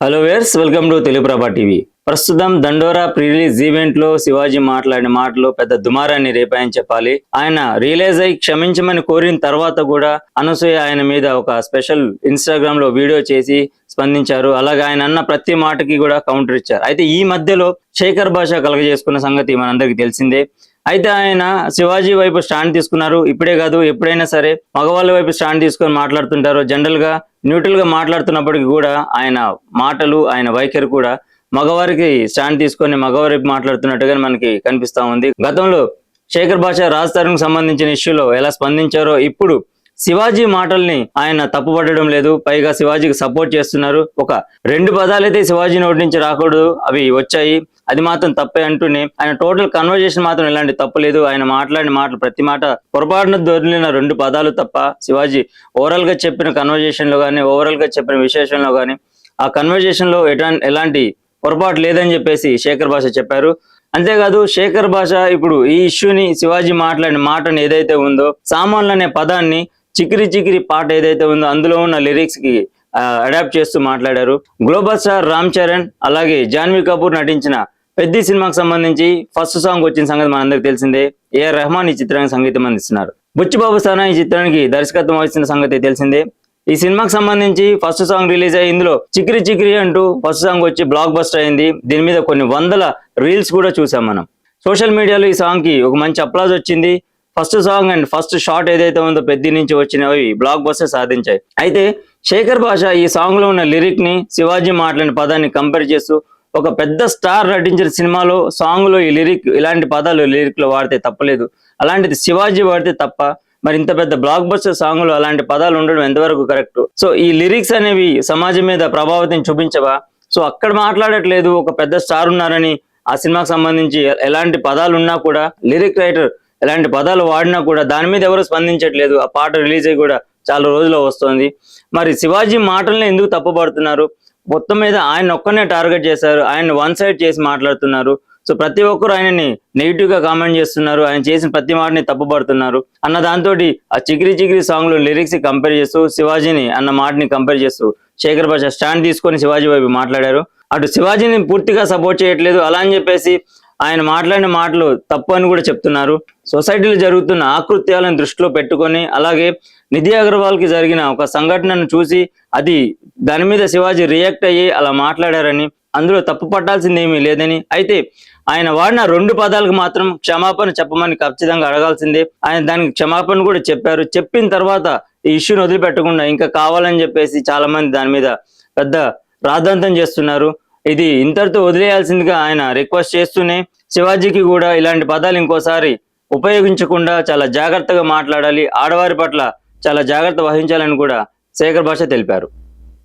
Hello viewers welcome to Telugu Prabha TV ప్రస్తుతం Dandora pre release ఈవెంట్లో శివాజీ మాట్లాడిన మాటలు పెద్ద దుమారాన్ని రేపాయని చెప్పాలి. ఆయన రియలైజ్ అయి క్షమించమని కోరిన తర్వాత కూడా అనసూయ ఆయన మీద ఒక స్పెషల్ ఇన్స్టాగ్రామ్లో వీడియో చేసి స్పందించారు. అలాగే ఆయన అన్న ప్రతి మాటకి కూడా కౌంటర్ ఇచ్చారు. అయితే ఈ మధ్యలో శేఖర్ భాష కలగజేసుకున్న సంగతి మనందరికీ తెలిసిందే. అయితే ఆయన శివాజీ వైపు స్టాండ్ తీసుకున్నారు. ఇప్పుడే కాదు ఎప్పుడైనా సరే మగవాళ్ళ వైపు స్టాండ్ తీసుకొని మాట్లాడుతుంటారు. జనరల్గా న్యూట్రల్గా మాట్లాడుతున్నప్పటికీ కూడా ఆయన మాటలు ఆయన వైఖరి కూడా మగవారికి స్టాండ్ తీసుకొని మగవారి మాట్లాడుతున్నట్టుగా మనకి కనిపిస్తా ఉంది. గతంలో శేఖర్ భాష రాజ్ తరుణ్ సంబంధించిన ఇష్యూలో ఎలా స్పందించారో ఇప్పుడు శివాజీ మాటల్ని ఆయన తప్పుపట్టడం లేదు. పైగా శివాజీకి సపోర్ట్ చేస్తున్నారు. ఒక రెండు పదాలైతే శివాజీ నోటి నుంచి రాకూడదు. అవి వచ్చాయి. అది మాత్రం తప్పే అంటూనే ఆయన టోటల్ కన్వర్జేషన్ మాత్రం ఎలాంటి తప్పు లేదు. ఆయన మాట్లాడిన మాటలు ప్రతి మాట పొరపాటున దొరికిన రెండు పదాలు తప్ప శివాజీ ఓవరాల్గా చెప్పిన కన్వర్జేషన్లో కానీ ఓవరాల్గా చెప్పిన విశేషంలో కానీ ఆ కన్వర్జేషన్లో ఎటా- ఎలాంటి పొరపాటు లేదని చెప్పేసి శేఖర్ భాష చెప్పారు. అంతేకాదు శేఖర్ భాష ఇప్పుడు ఈ ఇష్యూని శివాజీ మాట్లాడిన మాటను ఏదైతే ఉందో సామాన్లు అనే పదాన్ని చికిరి చికిరి పాట ఏదైతే ఉందో అందులో ఉన్న లిరిక్స్కి అడాప్ట్ చేస్తూ మాట్లాడారు. గ్లోబల్ స్టార్ రామ్ చరణ్ అలాగే జాన్వీ కపూర్ నటించిన పెద్ద సినిమాకి సంబంధించి ఫస్ట్ సాంగ్ వచ్చిన సంగతి మనందరికి తెలిసిందే. ఏఆర్ రెహమాన్ ఈ చిత్రానికి సంగీతం అందిస్తున్నారు. బుచ్చిబాబు సానా ఈ చిత్రానికి దర్శకత్వం వహిస్తున్న సంగతి తెలిసిందే. ఈ సినిమాకి సంబంధించి ఫస్ట్ సాంగ్ రిలీజ్ అయ్యి ఇందులో చికిరి చిక్రి అంటూ ఫస్ట్ సాంగ్ వచ్చి బ్లాక్ బస్టర్ అయింది. దీని మీద కొన్ని వందల రీల్స్ కూడా చూసాం మనం. సోషల్ మీడియాలో ఈ సాంగ్కి ఒక మంచి అప్లాజ్ వచ్చింది. First song and first shot ఏదైతే ఉందో పెద్ద నుంచి వచ్చినవి బ్లాక్ బస్టర్ సాధించాయి. అయితే శేఖర్ భాష ఈ సాంగ్లో ఉన్న లిరిక్ని శివాజీ మాట్లాడిన పదాన్ని కంపేర్ చేస్తూ ఒక పెద్ద స్టార్ నటించిన సినిమాలో సాంగ్లో ఈ లిరిక్ ఇలాంటి పదాలు లిరిక్లో వాడితే తప్పలేదు. అలాంటిది శివాజీ వాడితే తప్ప మరి ఇంత పెద్ద బ్లాక్ బస్టర్ సాంగ్లో అలాంటి పదాలు ఉండడం ఎంతవరకు కరెక్ట్ సో ఈ లిరిక్స్ అనేవి సమాజం మీద ప్రభావితం చూపించవా? సో అక్కడ మాట్లాడట్లేదు ఒక పెద్ద స్టార్ ఉన్నారని ఆ సినిమాకి సంబంధించి ఎలాంటి పదాలు ఉన్నా కూడా లిరిక్ రైటర్ ఎలాంటి పదాలు వాడినా కూడా దాని మీద ఎవరు స్పందించట్లేదు. ఆ పాట రిలీజ్ అయ్యి కూడా చాలా రోజులు వస్తుంది. మరి శివాజీ మాటల్ని ఎందుకు తప్పుపడుతున్నారు? మొత్తం మీద ఆయన ఒక్కనే టార్గెట్ చేశారు. ఆయన వన్ సైడ్ చేసి మాట్లాడుతున్నారు. సో ప్రతి ఒక్కరు ఆయనని నెగిటివ్గా కామెంట్ చేస్తున్నారు. ఆయన చేసిన ప్రతి మాటని తప్పుపడుతున్నారు. అన్న దాంతో ఆ చిగిరి చిగిరి సాంగ్లో లిరిక్స్ కంపేర్ చేస్తూ శివాజీని అన్న మాటని కంపేర్ చేస్తూ శేఖర్ భాష స్టాండ్ తీసుకొని శివాజీ వైపు మాట్లాడారు. అటు శివాజీని పూర్తిగా సపోర్ట్ చేయట్లేదు. అలా అని చెప్పేసి ఆయన మాట్లాడిన మాటలు తప్పు అని కూడా చెప్తున్నారు. సొసైటీలో జరుగుతున్న ఆకృత్యాలను దృష్టిలో పెట్టుకొని అలాగే నిధి అగర్వాల్కి జరిగిన ఒక సంఘటనను చూసి అది దాని మీద శివాజీ రియాక్ట్ అయ్యి అలా మాట్లాడారని అందులో తప్పు పట్టాల్సింది ఏమీ లేదని అయితే ఆయన వాడిన రెండు పదాలకు మాత్రం క్షమాపణ చెప్పమని ఖచ్చితంగా అడగాల్సిందే. ఆయన దానికి క్షమాపణ కూడా చెప్పారు. చెప్పిన తర్వాత ఈ ఇష్యూని వదిలిపెట్టకుండా ఇంకా కావాలని చెప్పేసి చాలా మంది దాని మీద పెద్ద రాద్ధాంతం చేస్తున్నారు. ఇది ఇంతటితో వదిలేయాల్సిందిగా ఆయన రిక్వెస్ట్ చేస్తూనే శివాజీకి కూడా ఇలాంటి పదాలు ఇంకోసారి ఉపయోగించకుండా చాలా జాగ్రత్తగా మాట్లాడాలి. ఆడవారి పట్ల చాలా జాగ్రత్త వహించాలని కూడా శేఖర్ భాష తెలిపారు.